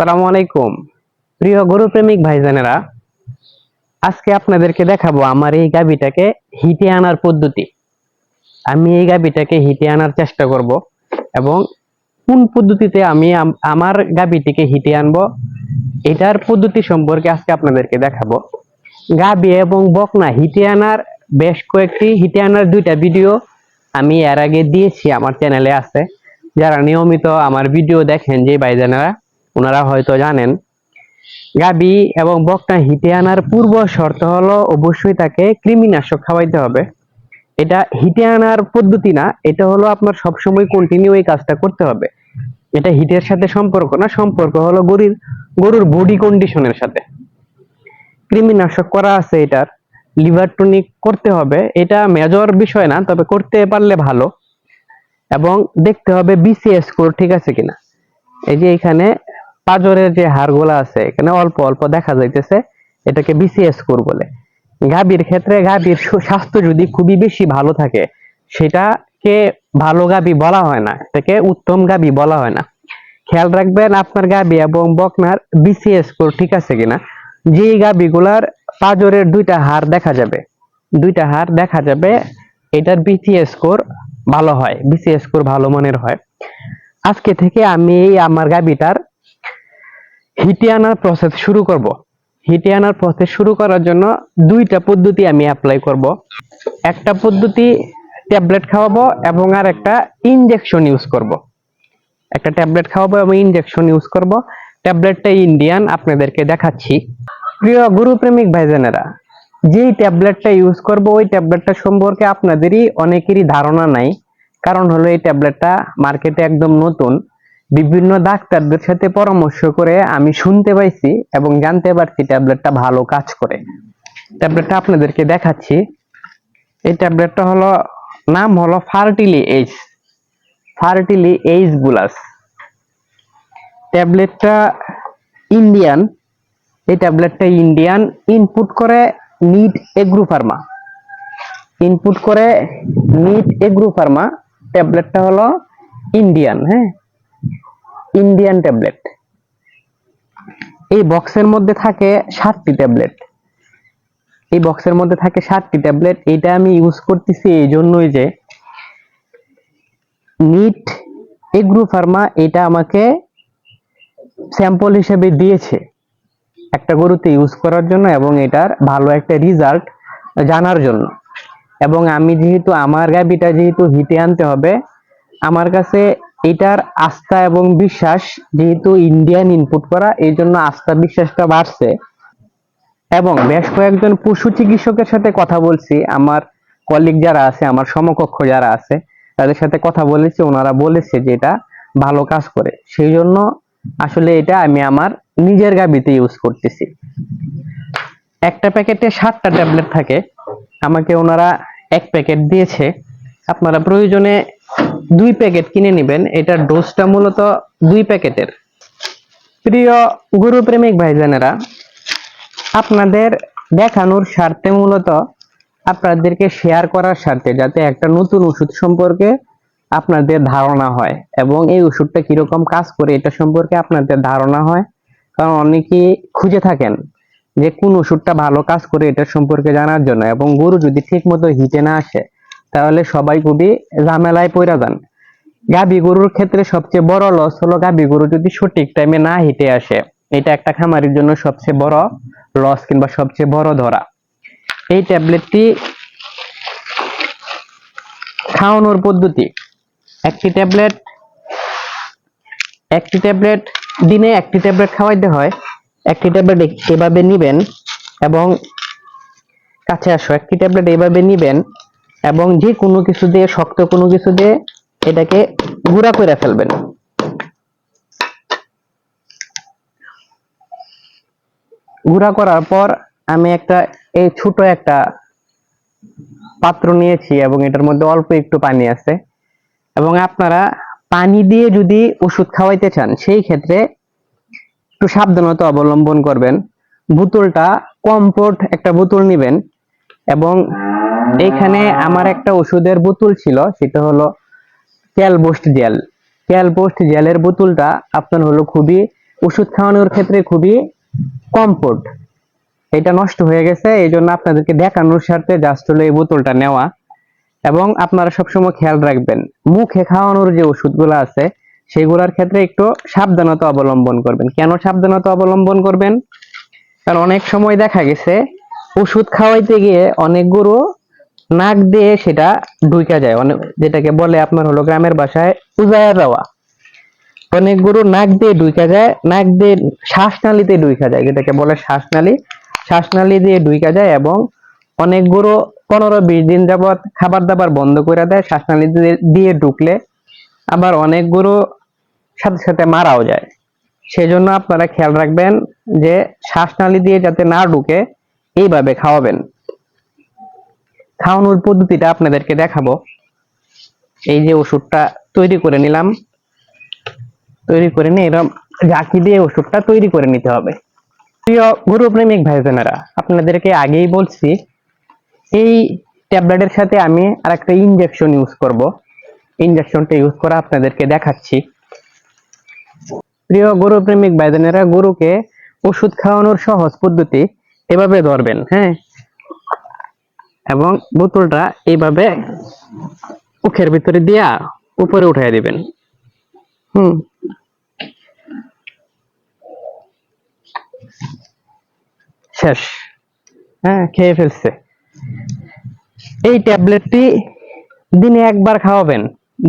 সালামু আলাইকুম। প্রিয় গরু প্রেমিক ভাইজানেরা, আজকে আপনাদেরকে দেখাবো আমার এই গাবিটাকে হিটে আনার পদ্ধতি। আমি এই গাবিটাকে হিটে আনার চেষ্টা করব এবং কোন পদ্ধতিতে আমি আমার গাবিটিকে হিটে আনব, এটার পদ্ধতি সম্পর্কে আজকে আপনাদেরকে দেখাবো। গাবি এবং বকনা হিটে আনার বেশ কয়েকটি হিটে আনার দুইটা ভিডিও আমি এর আগে দিয়েছি আমার চ্যানেলে আছে। যারা নিয়মিত আমার ভিডিও দেখেন যে ভাইজানেরা ওনারা হয়তো জানেন। গাবি এবং বকনা হিটে আনার পূর্ব শর্ত হলো অবশ্যই তাকে কৃমিনাশক খাওয়াইতে হবে। এটা হিটে আনার পদ্ধতি না, এটা হলো আপনার সবসময় কন্টিনিউ এই কাজটা করতে হবে। এটা হিটের সাথে সম্পর্ক না, সম্পর্ক হলো গরুর গরুর বডি কন্ডিশনের সাথে। কৃমিনাশক করা আছে এটার লিভার টনিক করতে হবে, এটা মেজর বিষয় না, তবে করতে পারলে ভালো। এবং দেখতে হবে বিসিএস স্কোর ঠিক আছে কিনা। এই যে এখানে পাজরের যে হাড়গুলো আছে, এখানে অল্প অল্প দেখা যাইতেছে, এটাকে বিসিএস স্কোর বলে। গাভীর ক্ষেত্রে গাভীর স্বাস্থ্য যদি খুবই বেশি ভালো থাকে, সেটাকে ভালো গাভী বলা হয় না, এটাকে উত্তম গাভী বলা হয় না। খেয়াল রাখবেন, আপনার গাভী এবং বকনার বিসিএস স্কোর ঠিক আছে কিনা? যে গাভীগুলার পাজরের দুইটা হাড় দেখা যাবে, দুইটা হাড় দেখা যাবে, এটার বিসিএস স্কোর ভালো হয় বিসিএস স্কোর ভালো মানের হয়। আজকে থেকে আমি এই আমার গাবিটার হিটে আনার প্রসেস শুরু করব। হিটে আনার প্রসেস শুরু করার জন্য দুইটা পদ্ধতি আমি অ্যাপ্লাই করব। একটা পদ্ধতি ট্যাবলেট খাওয়াবো এবং আর একটা ইনজেকশন ইউজ করব। একটা ট্যাবলেট খাওয়াবো এবং ইনজেকশন ইউজ করব। ট্যাবলেটটা ইন্ডিয়ান আপনাদেরকে দেখাচ্ছি। প্রিয় গুরুপ্রেমিক ভাইজানেরা, যেই ট্যাবলেটটা ইউজ করব, ওই ট্যাবলেটটা সম্পর্কে আপনাদেরই অনেকেরই ধারণা নাই। কারণ হলো এই ট্যাবলেটটা মার্কেটে একদম নতুন। বিভিন্ন ডাক্তারদের সাথে পরামর্শ করে আমি শুনতে পাইছি এবং জানতে পারছি ট্যাবলেটটা ভালো কাজ করে। ট্যাবলেটটা আপনাদেরকে দেখাচ্ছি। এই ট্যাবলেটটা হলো, নাম হলো ফার্টিলি এইচ ফার্টিলি এইচ গুলাস। ট্যাবলেটটা ইন্ডিয়ান। এই ট্যাবলেটটা ইন্ডিয়ান। ইনপুট করে নিট এগ্রো ফার্মা ইনপুট করে নিট এগ্রো ফার্মা ট্যাবলেটটা হলো ইন্ডিয়ান হ্যাঁ? ইন্ডিয়ান ট্যাবলেট এই বক্সের মধ্যে থাকে সাতটি ট্যাবলেট এই বক্সের মধ্যে থাকে সাতটি ট্যাবলেট এটা আমি ইউজ করতেছি এই জন্যই যে নিট এগ্রো ফার্মা এটা আমাকে স্যাম্পল হিসেবে দিয়েছে একটা গরুতে ইউজ করার জন্য এবং এটার ভালো একটা রেজাল্ট জানার জন্য। এবং আমি যেহেতু, আমার গাবিটা যেহেতু হিটে আনতে হবে, আমার কাছে এটার আস্থা এবং বিশ্বাস যেহেতু ইন্ডিয়ান ইনপুট করা, এই জন্য আস্থা বিশ্বাসটা বাড়ছে। এবং বেশ কয়েকজন পশু চিকিৎসকের সাথে কথা বলছি, আমার কলিগ যারা আছে, আমার সমকক্ষ যারা আছে, তাদের সাথে কথা বলেছি, ওনারা বলেছে যে এটা ভালো কাজ করে। সেই জন্য আসলে এটা আমি আমার নিজের গাবিতে ইউজ করতেছি। একটা প্যাকেটে সাতটা ট্যাবলেট থাকে, আমাকে ওনারা এক প্যাকেট দিয়েছে। আপনারা প্রয়োজনে দুই প্যাকেট কিনে নেবেন। এটার ডোজটা মূলত দুই প্যাকেটের। প্রিয় গরু প্রেমিক ভাইজানেরা, আপনাদের দেখানোর স্বার্থে মূলত আপনাদেরকে শেয়ার করার স্বার্থে যাতে একটা নতুন ওষুধ সম্পর্কে আপনাদের ধারণা হয় এবং এই ওষুধটা কীরকম কাজ করে এটা সম্পর্কে আপনাদের ধারণা হয়। কারণ অনেকেই খুঁজে থাকেন যে কোন ওষুধটা ভালো কাজ করে এটা সম্পর্কে জানার জন্য এবং গরু যদি ঠিক মতো হিটে না আসে তাহলে সবাই খুবই ঝামেলায় পড়ে যান। গাবি গরুর ক্ষেত্রে সবচেয়ে বড় লস হলো গাবি গরু যদি সঠিক টাইমে না হিটে আসে। এটা একটা খামারের জন্য সবচেয়ে বড় লস কিংবা সবচেয়ে বড় ধরা। এই ট্যাবলেটটি খাওয়ানোর পদ্ধতি। একটি ট্যাবলেট একটি ট্যাবলেট দিনে একটি ট্যাবলেট খাওয়াইতে হয়। একটি ট্যাবলেট এভাবে নিবেন এবং কাছে আসো, একটি ট্যাবলেট এভাবে নিবেন এবং যে কোনো কিছু দিয়ে, শক্ত কোনো কিছু দিয়ে এটাকে গুঁড়া করে ফেলবেন। গুঁড়া করার পর আমি একটা, এই ছোট একটা পাত্র নিয়েছি এবং এটার মধ্যে অল্প একটু পানি আছে। এবং আপনারা পানি দিয়ে যদি ওষুধ খাওয়াইতে চান, সেই ক্ষেত্রে একটু সাবধানতা অবলম্বন করবেন। বোতলটা কমফোর্ট একটা বোতল নেবেন এবং এইখানে আমার একটা ওষুধের বোতল ছিল, সেটা হলো ক্যালবোস্ট জেল। ক্যালবোস্ট জেলের বোতলটা আপনার হলো খুবই, ওষুধ খাওয়ানোর ক্ষেত্রে খুবই কমফোর্ট এটা নষ্ট হয়ে গেছে এই জন্য আপনাদেরকে দেখানোর স্বার্থে জাস্ট হলো এই বোতলটা নেওয়া। এবং আপনারা সবসময় খেয়াল রাখবেন, মুখে খাওয়ানোর যে ওষুধগুলো আছে, সেগুলোর ক্ষেত্রে একটু সাবধানতা অবলম্বন করবেন। কেন সাবধানতা অবলম্বন করবেন? কারণ অনেক সময় দেখা গেছে, ওষুধ খাওয়াইতে গিয়ে অনেক গরু নাক দিয়ে সেটা ঢুকা যায়। অনেক যেটাকে বলে আপনার হলো গ্রামের ভাষায় উজায়া দেওয়া। অনেক গরু নাক দিয়ে ঢুকা যায়, নাক দিয়ে শ্বাসনালীতে ঢুকা যায়, যেটাকে বলে শ্বাসনালী। শ্বাসনালী দিয়ে ঢুকা যায় এবং অনেক গরু পনেরো বিশ দিন যাবত খাবার দাবার বন্ধ করে দেয়, শ্বাসনালী দিয়ে- ঢুকলে। আবার অনেক গরু সাথে সাথে মারাও যায়। সেই জন্য আপনারা খেয়াল রাখবেন যে শ্বাসনালী দিয়ে যাতে না ঢুকে, এইভাবে খাওয়াবেন। খাওয়ানোর পদ্ধতিটা আপনাদেরকে দেখাবো। এই যে ওষুধটা তৈরি করে নিলাম। তৈরি করে নিয়ে এরকম ঝাঁকি দিয়ে ওষুধটা তৈরি করে নিতে হবে। প্রিয় গরু প্রেমিক ভাই বোনেরা আপনাদেরকে আগেই বলছি, এই ট্যাবলেটের সাথে আমি আর একটা ইনজেকশন ইউজ করব ইনজেকশনটা ইউজ করা আপনাদেরকে দেখাচ্ছি। প্রিয় গরু প্রেমিক ভাই বোনেরা গরুকে ওষুধ খাওয়ানোর সহজ পদ্ধতি এভাবে ধরবেন হ্যাঁ? এবং বোতলটা এইভাবে মুখের ভিতরে দিয়া উপরে উঠাই দিবেন। হুম। শেষ। হ্যাঁ খেয়ে ফেলছে। এই ট্যাবলেটটি দিনে একবার খাওয়াবেন।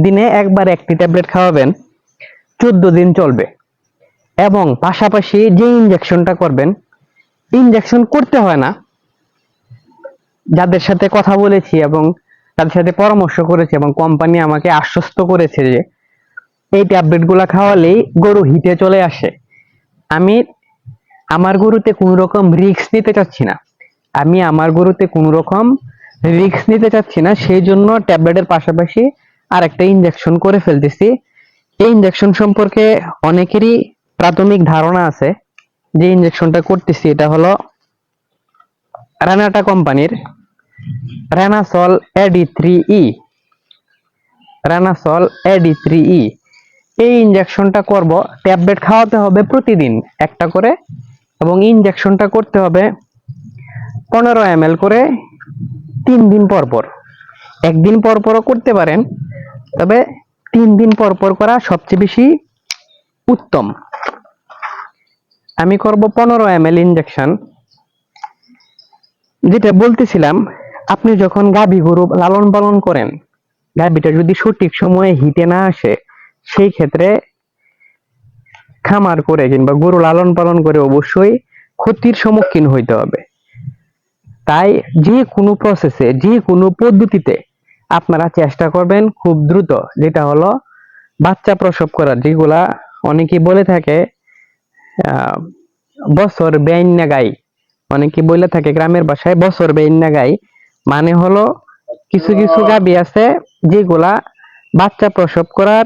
দিনে একবার একটি ট্যাবলেট খাওয়াবেন। চোদ্দ দিন চলবে। এবং পাশাপাশি যে ইঞ্জেকশনটা করবেন ইঞ্জেকশন করতে হয় না। যাদের সাথে কথা বলেছি এবং তাদের সাথে পরামর্শ করেছি এবং কোম্পানি আমাকে আশ্বস্ত করেছে যে এই ট্যাবলেটগুলা খাওয়ালেই গরু হিটে চলে আসে। আমি আমার গরুতে কোনো রকম রিস্ক নিতে চাচ্ছি না। আমি আমার গরুতে কোনো রকম রিস্ক নিতে চাচ্ছি না সেই জন্য ট্যাবলেটের পাশাপাশি আর একটা ইনজেকশন করে ফেলতেছি। এই ইনজেকশন সম্পর্কে অনেকেরই প্রাথমিক ধারণা আছে। যে ইনজেকশনটা করতেছি, এটা হলো রানাটা কোম্পানির। রানাসল এডি থ্রি ই রানাসল এডি থ্রি ই এই ইঞ্জেকশনটা করব, ট্যাবলেট খাওয়াতে হবে প্রতিদিন একটা করে এবং ইঞ্জেকশনটা করতে হবে পনেরো এম করে তিন দিন পর পর। একদিন পর পরও করতে পারেন, তবে তিন দিন পর পর করা সবচেয়ে বেশি উত্তম। আমি করব পনেরো এম এল ইনজেকশন যেটা বলতেছিলাম, আপনি যখন গাভী গরু লালন পালন করেন গাভীটা যদি সঠিক সময়ে হিটে না আসে, সেই ক্ষেত্রে খামার করে কিংবা গরু লালন পালন করে অবশ্যই ক্ষতির সম্মুখীন হইতে হবে। তাই যে কোনো প্রসেসে যে কোনো পদ্ধতিতে আপনারা চেষ্টা করবেন খুব দ্রুত, যেটা হলো বাচ্চা প্রসব করার, যেগুলা অনেকেই বলে থাকে বছর বেইন্না গাই। অনেকে বলে থাকে, গ্রামের ভাষায় বছর বেইন্না গাই। মানে হলো কিছু কিছু গাবি আছে যেগুলা বাচ্চা প্রসব করার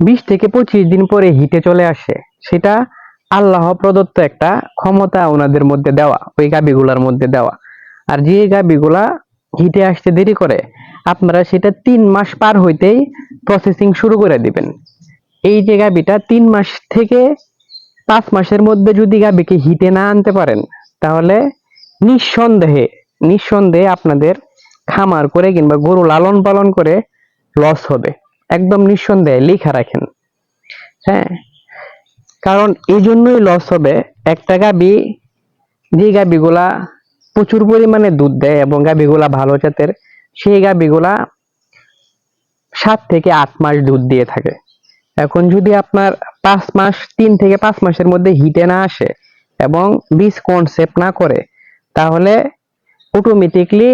বিশ থেকে পঁচিশ দিন পরে হিটে চলে আসে। সেটা আল্লাহ প্রদত্ত একটা ক্ষমতা ওনাদের মধ্যে দেওয়া, ওই গাবিগুলার মধ্যে দেওয়া। আর যে গাবিগুলা হিটে আসতে দেরি করে, আপনারা সেটা তিন মাস পার হইতেই প্রসেসিং শুরু করে দিবেন। এই যে গাবিটা তিন মাস থেকে পাঁচ মাসের মধ্যে যদি গাবিকে হিটে না আনতে পারেন, তাহলে নিঃসন্দেহে নিঃসন্দেহে আপনাদের খামার করে কিংবা গরু লালন পালন করে লস হবে। একদম নিঃসন্দেহে লিখা রাখেন। হ্যাঁ? কারণ এই জন্যই লস হবে, একটা গাবি যে গাবিগুলা প্রচুর পরিমাণে দুধ দেয় এবং গাবিগুলা ভালো জাতের, সেই গাবিগুলা সাত থেকে আট মাস দুধ দিয়ে থাকে। এখন যদি আপনার পাঁচ মাস, তিন থেকে পাঁচ মাসের মধ্যে হিটে না আসে এবং বীজ কনসেপ্ট না করে, তাহলে অটোমেটিকলি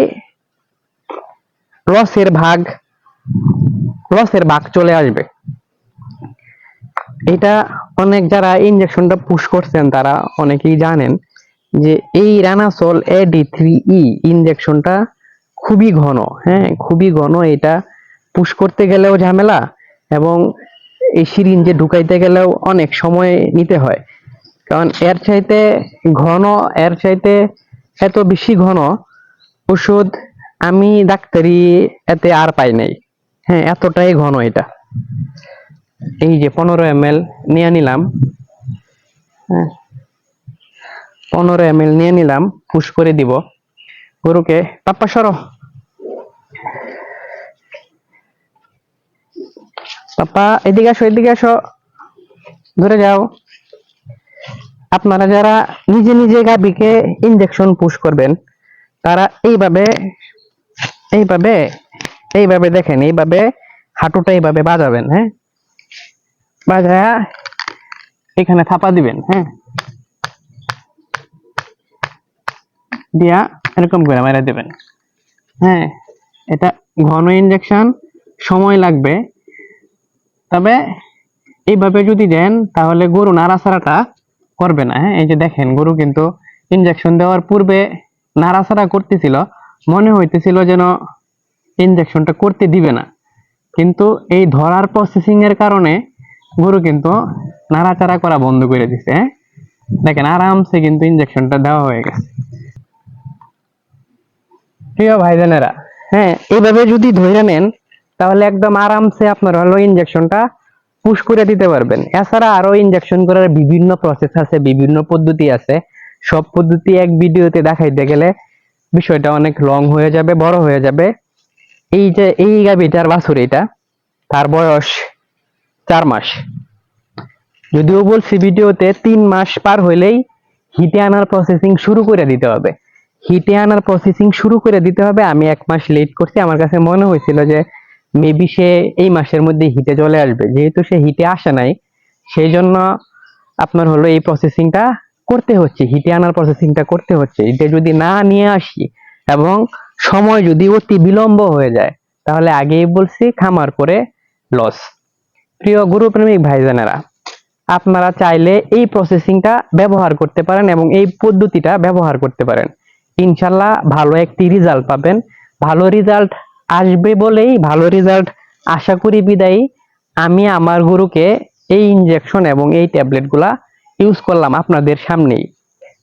লসের ভাগ লসের ভাগ চলে আসবে। এটা অনেক যারা ইনজেকশনটা পুশ করছেন, তারা অনেকেই জানেন যে এই রানাসল এডি থ্রি ই ইনজেকশনটা খুবই ঘন হ্যাঁ খুবই ঘন। এটা পুশ করতে গেলেও ঝামেলা এবং এই সিরিঞ্জে ঢুকাইতে গেলেও অনেক সময় নিতে হয়। কারণ এর চাইতে ঘন, এর চাইতে এত বেশি ঘন ওষুধ আমি ডাক্তারি এতে আর পাই নাই। হ্যাঁ এতটাই ঘন এটা। এই যে পনেরো এম এল নিয়ে নিলাম। হ্যাঁ পনেরো এম এল নিয়ে নিলাম, পুশ করে দিব। গরুকে পাপ্পা সরো। পাপ্পা এদিকে আসো এদিকে আসো। ধরে যাও। আপনারা যারা নিজে নিজে গাবিকে ইনজেকশন পুশ করবেন, তারা এইভাবে এইভাবে এইভাবে দেখেন, এইভাবে হাঁটুটা এইভাবে বাজাবেন হ্যাঁ? বাজায়া এখানে থাপা দিবেন হ্যাঁ? দিয়া এরকম করে মেরে দিবেন হ্যাঁ? এটা ঘন ইনজেকশন সময় লাগবে। তবে এইভাবে যদি দেন, তাহলে গরু নাড়াচাড়াটা করবে না হ্যাঁ? এই যে দেখেন, গরু কিন্তু ইনজেকশন দেওয়ার পূর্বে নাড়াচাড়া করতেছিল। মনে হইতেছিল যেন ইনজেকশনটা করতে দিবে না। কিন্তু এই ধরার প্রসেসিং এর কারণে গরু কিন্তু নাড়াচাড়া করা বন্ধ করে দিছে হ্যাঁ? দেখেন, আরামসে কিন্তু ইনজেকশনটা দেওয়া হয়ে গেছে। প্রিয় ভাইজানেরা হ্যাঁ এইভাবে যদি ধরে নেন তাহলে একদম আরামসে আপনার হলো ইনজেকশনটা পুশ করে দিতে পারবেন। এছাড়া আরও ইনজেকশন করার বিভিন্ন প্রসেস আছে, বিভিন্ন পদ্ধতি আছে। সব পদ্ধতি এক ভিডিওতে দেখাইতে গেলে বিষয়টা অনেক লং হয়ে যাবে, বড় হয়ে যাবে। এই যে, এই গাভিটার বাছুর এটা, তার বয়স চার মাস। যদিও বলছি ভিডিওতে তিন মাস পার হইলেই হিটে আনার প্রসেসিং শুরু করে দিতে হবে। হিটে আনার প্রসেসিং শুরু করে দিতে হবে, আমি এক মাস লেট করছি। আমার কাছে মনে হয়েছিল যে মেবি সে এই মাসের মধ্যে হিটে চলে আসবে। যেহেতু সে হিটে আসে নাই সেই জন্য আপনার হলো এই প্রসেসিংটা করতে হচ্ছে। হিটে আনার প্রসেসিংটা করতে হচ্ছে। হিটে যদি না নিয়ে আসি এবং সময় যদি অতি বিলম্ব হয়ে যায়, তাহলে আগেই বলছি খামার করে লস প্রিয় গুরুপ্রেমিক ভাইজানেরা, আপনারা চাইলে এই প্রসেসিংটা ব্যবহার করতে পারেন এবং এই পদ্ধতিটা ব্যবহার করতে পারেন। ইনশাল্লাহ ভালো একটি রেজাল্ট পাবেন। ভালো রেজাল্ট আসবে বলেই ভালো রেজাল্ট আশা করি বিদায়ী। আমি আমার গরুকে এই ইনজেকশন এবং এই ট্যাবলেটগুলা ইউজ করলাম আপনাদের সামনেই।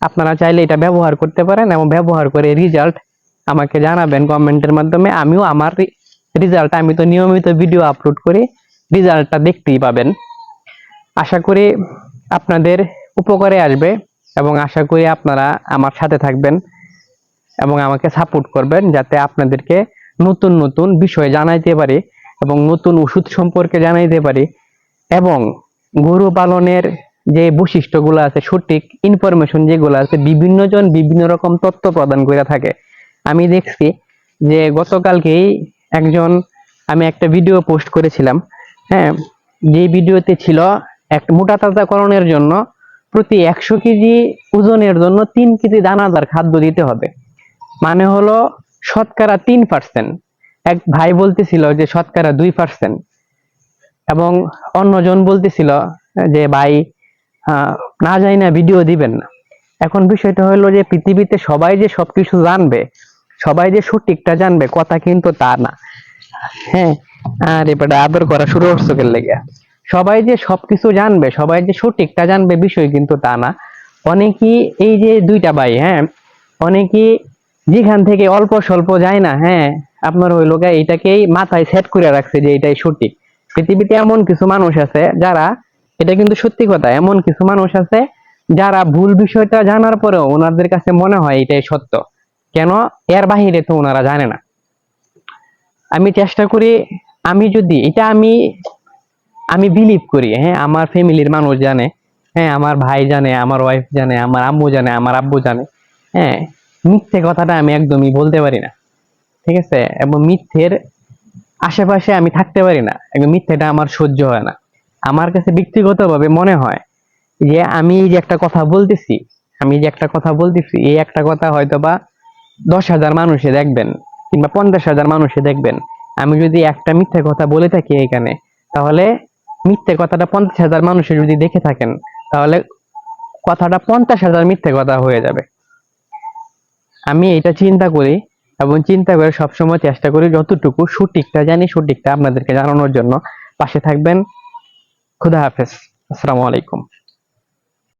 আপনারা চাইলে এটা ব্যবহার করতে পারেন এবং ব্যবহার করে রেজাল্ট আমাকে জানাবেন কমেন্টের মাধ্যমে। আমিও আমার রেজাল্ট আমি তো নিয়মিত ভিডিও আপলোড করি রেজাল্টটা দেখতেই পাবেন। আশা করি আপনাদের উপকারে আসবে এবং আশা করি আপনারা আমার সাথে থাকবেন এবং আমাকে সাপোর্ট করবেন যাতে আপনাদেরকে নতুন নতুন বিষয় জানাইতে পারে এবং নতুন ওষুধ সম্পর্কে জানাইতে পারে এবং গরু পালনের যে বৈশিষ্ট্যগুলো আছে, সঠিক ইনফরমেশন যেগুলো আছে বিভিন্ন জন বিভিন্ন রকম তথ্য প্রদান করে থাকে। আমি দেখছি যে গতকালকেই একজন, আমি একটা ভিডিও পোস্ট করেছিলাম হ্যাঁ যে ভিডিওতে ছিল এক মোটা তাজাকরণের জন্য প্রতি একশো কেজি ওজনের জন্য তিন কেজি দানাদার খাদ্য দিতে হবে। মানে হলো শতকরা তিন পার্সেন্ট এক ভাই বলতেছিল যে শতকরা দুই পার্সেন্ট এবং অন্যজন বলতেছিল যে, ভাই না যাই না ভিডিও দিবেন না। এখন বিষয়টা হলো যে, পৃথিবীতে সবাই যে সবকিছু জানবে, সবাই যে সঠিকটা জানবে, কথা কিন্তু তা না। হ্যাঁ আর এবারে আদর করা শুরু করছ লেগে। সবাই যে সবকিছু জানবে, সবাই যে সঠিকটা জানবে, বিষয় কিন্তু তা না। অনেকেই এই যে দুইটা ভাই হ্যাঁ অনেকেই যেখান থেকে অল্প স্বল্প যায় না হ্যাঁ আপনার হইল গা এটাকেই মাথায় সেট করে রাখছে যে এটাই সঠিক। পৃথিবীতে এমন কিছু মানুষ আছে যারা, এটা কিন্তু সত্যি কথা, এমন কিছু মানুষ আছে যারা ভুল বিষয়টা জানার পরেও ওনাদের কাছে মনে হয় এটাই সত্য। কেন? এর বাহিরে তো ওনারা জানে না। আমি চেষ্টা করি, আমি যদি, এটা আমি আমি বিলিভ করি হ্যাঁ আমার ফ্যামিলির মানুষ জানে হ্যাঁ আমার ভাই জানে, আমার ওয়াইফ জানে, আমার আম্মু জানে, আমার আব্বু জানে হ্যাঁ মিথ্যে কথাটা আমি একদমই বলতে পারি না। ঠিক আছে? এবং মিথ্যের আশেপাশে আমি থাকতে পারি না। এবং মিথ্যেটা আমার সহ্য হয় না। আমার কাছে ব্যক্তিগতভাবে মনে হয় যে আমি এই যে একটা কথা বলতেছি, আমি যে একটা কথা বলতেছি, এই একটা কথা হয়তো বা দশ হাজার মানুষে দেখবেন কিংবা পঞ্চাশ হাজার মানুষে দেখবেন। আমি যদি একটা মিথ্যে কথা বলে থাকি এখানে তাহলে মিথ্যে কথাটা পঞ্চাশ হাজার মানুষে যদি দেখে থাকেন, তাহলে কথাটা পঞ্চাশ হাজার মিথ্যে কথা হয়ে যাবে। আমি এটা চিন্তা করি এবং চিন্তা করে সবসময় চেষ্টা করি যতটুকু সঠিকটা, জানি সঠিকটা আপনাদেরকে জানানোর জন্য। পাশে থাকবেন। খুদা হাফেজ। আসসালামু আলাইকুম।